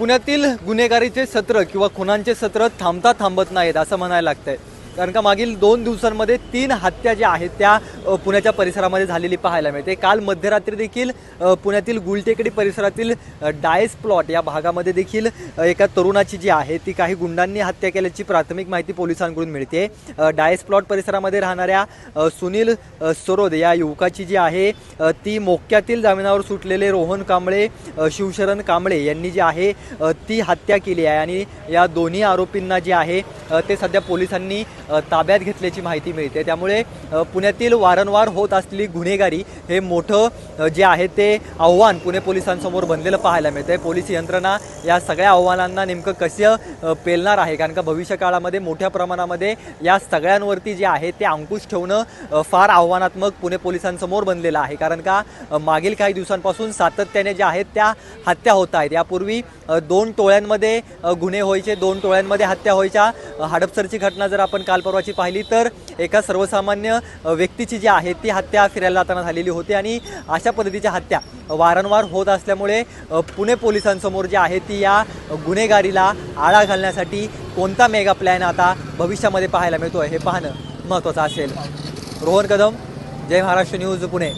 पुण्यातील गुन्हेगारीचे सत्र किंवा खुनांचे सत्र थांबता थांबत नाहीत असं म्हणायला लागतंय. कारण का मागील दोन दिवसांमध्ये तीन हत्या ज्या आहेत त्या पुण्याच्या परिसरामध्ये झालेली पाहायला मिळते. काल मध्यरात्री देखील पुण्यातील गुलटेकडी परिसरातील डायस प्लॉट या भागामध्ये देखील एका तरुणाची जी आहे ती काही गुंडांनी हत्या केल्याची प्राथमिक माहिती पोलिसांकडून मिळते. डायस प्लॉट परिसरामध्ये राहणाऱ्या सुनील सरोद या युवकाची जी आहे ती मोक्यातील जामिनावर सुटलेले रोहन कांबळे शिवशरण कांबळे यांनी जी आहे ती हत्या केली आहे. आणि या दोन्ही आरोपींना जे आहे ते सध्या पोलिसांनी ताब्यात घेतल्याची माहिती मिळते. त्यामुळे पुण्यातील वारंवार होत असलेली गुन्हेगारी हे मोठं जे आहे ते आव्हान पुणे पोलिसांसमोर बनलेलं पाहायला मिळतंय. पोलीस यंत्रणा या सगळ्या आव्हानांना नेमकं कसं पेलणार आहे? कारण का भविष्य काळामध्ये मोठ्या प्रमाणामध्ये या सगळ्यांवरती जे आहे ते अंकुश ठेवणं फार आव्हानात्मक पुणे पोलिसांसमोर बनलेलं आहे. कारण का मागील काही दिवसांपासून सातत्याने ज्या आहेत त्या हत्या होत आहेत. यापूर्वी दोन टोळ्यांमध्ये गुन्हे व्हायचे दोन टोळ्यांमध्ये हत्या व्हायच्या. हडपसरची घटना जर आपण काल कालपर्वाची पाहिली तर एका सर्वसामान्य व्यक्तीची जी आहे ती हत्या फिरायला जाताना झालेली होती आणि अशा पद्धतीच्या हत्या वारंवार होत असल्यामुळे पुणे पोलिसांसमोर जी आहे ती या गुन्हेगारीला आळा घालण्यासाठी कोणता मेगा प्लॅन आता भविष्यामध्ये पाहायला मिळतो हे पाहणं महत्त्वाचं असेल. रोहन कदम जय महाराष्ट्र न्यूज पुणे.